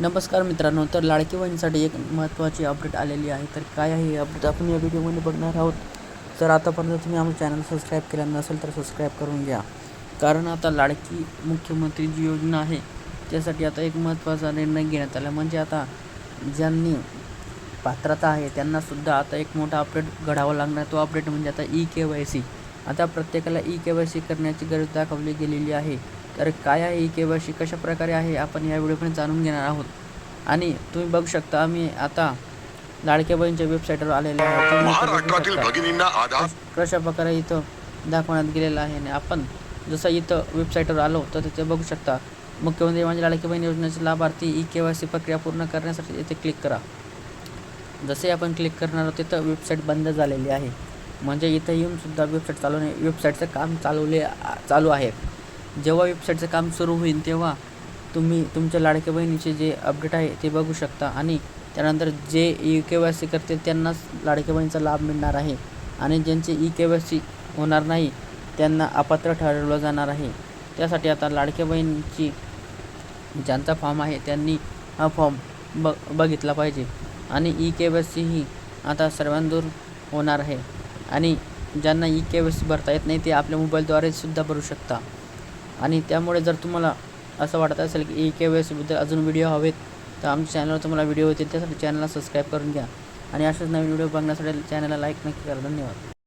नमस्कार मित्रांनो तर लाडकी बहिणीसाठी एक महत्त्वाची अपडेट आलेली आहे. तर काय आहे अपडेट आपण या व्हिडिओमध्ये बघणार आहोत. तर आतापर्यंत तुम्ही आमचं चॅनल सबस्क्राईब केलं नसेल तर सबस्क्राईब करून घ्या. कारण आता लाडकी मुख्यमंत्री जी योजना आहे त्यासाठी आता एक महत्त्वाचा निर्णय घेण्यात आला. म्हणजे आता ज्यांनी पात्रता आहे त्यांनासुद्धा आता एक मोठा अपडेट घडावा लागणार. तो अपडेट म्हणजे आता ई के वाय सी. आता प्रत्येकाला ई के वाय सी करण्याची गरज दाखवली गेलेली आहे. तर काय आहे ई के वाय सी? कशा प्रकारे आहे? आपण या व्हिडिओमध्ये जाणून घेणार आहोत. आणि तुम्ही बघू शकता आम्ही आता लाडक्या बहिणीच्या वेबसाईटवर आलेले आहोत. कश- प्रकारे इथं दाखवण्यात गेलेलं आहे. आणि आपण जसं इथं वेबसाईटवर आलो तर तिथे बघू शकता मुख्यमंत्री माझी लाडकी बहीण योजनेचे लाभार्थी ई के वाय सी प्रक्रिया पूर्ण करण्यासाठी इथे क्लिक करा. जसे आपण क्लिक करणार आहोत तिथं वेबसाईट बंद झालेली आहे. म्हणजे इथं येऊनसुद्धा वेबसाईट चालवणे वेबसाईटचं काम चालवले चालू आहे. जेव्हा वेबसाईटचं काम सुरू होईल तेव्हा तुम्ही तुमच्या लाडक्या बहिणीचे जे अपडेट आहे ते बघू शकता. आणि त्यानंतर जे ई के वाय सी करतील त्यांनाच लाडक्या बहिणीचा लाभ मिळणार आहे. आणि ज्यांचे ई के वाय सी होणार नाही त्यांना अपात्र ठरवलं जाणार आहे. त्यासाठी आता लाडक्या बहिणीची ज्यांचा फॉर्म आहे त्यांनी हा फॉर्म ब बघितला पाहिजे. आणि ई के वाय सी ही आता सर्वांदूर होणार आहे. आणि ज्यांना ई के वाय सी भरता येत नाही ते आपल्या मोबाईलद्वारे सुद्धा भरू शकता. आणि त्यामुळे जर तुम्हाला असं वाटत असेल की ई के वाय सीबद्दल अजून व्हिडिओ हवेत तर आमच्या चॅनलवर तुम्हाला व्हिडिओ होतील त्यासाठी चॅनलला सबस्क्राईब करून घ्या. आणि अशाच नवीन व्हिडिओ बघण्यासाठी चॅनलला लाईक नक्की करा. धन्यवाद.